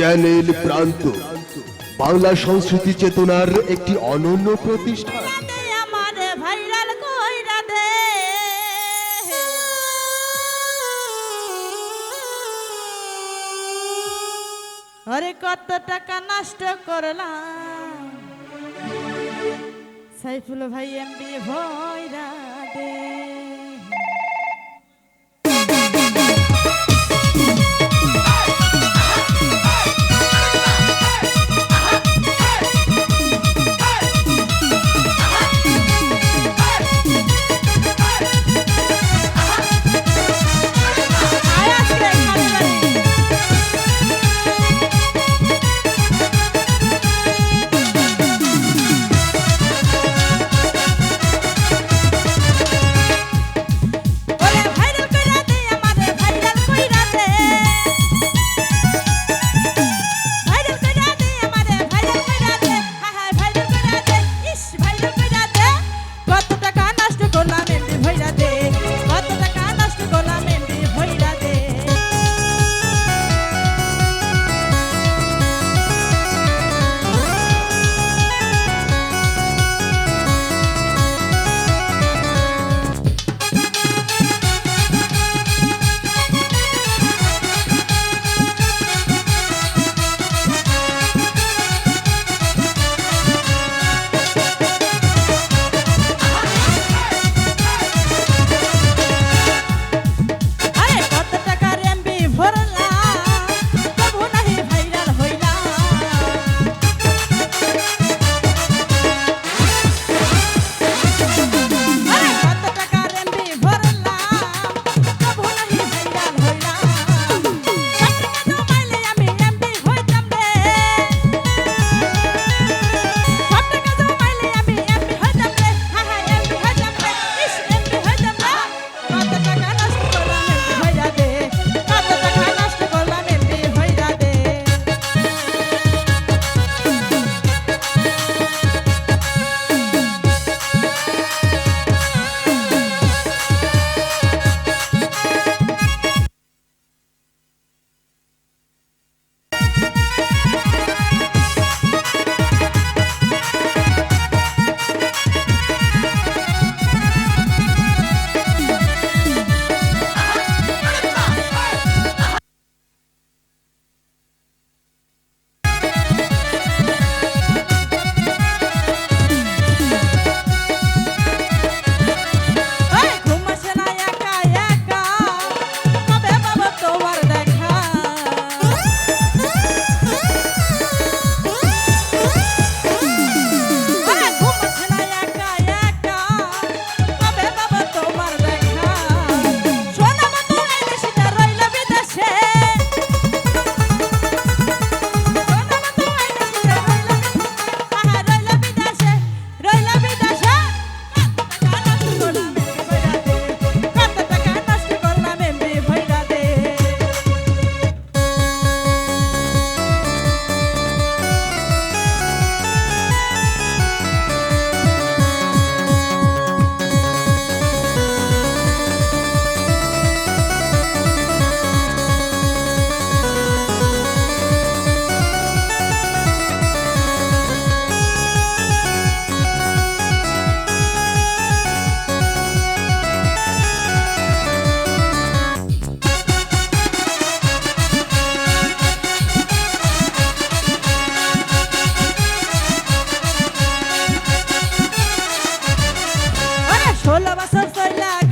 Channel প্রান্ত। বাংলা সংস্কৃতি চেতনার একটি অনন্য প্রতিষ্ঠান দে দে। আরে কত টাকা নষ্ট করলাম। সাইফুল ভাই এমবি ভোট বাসর চলা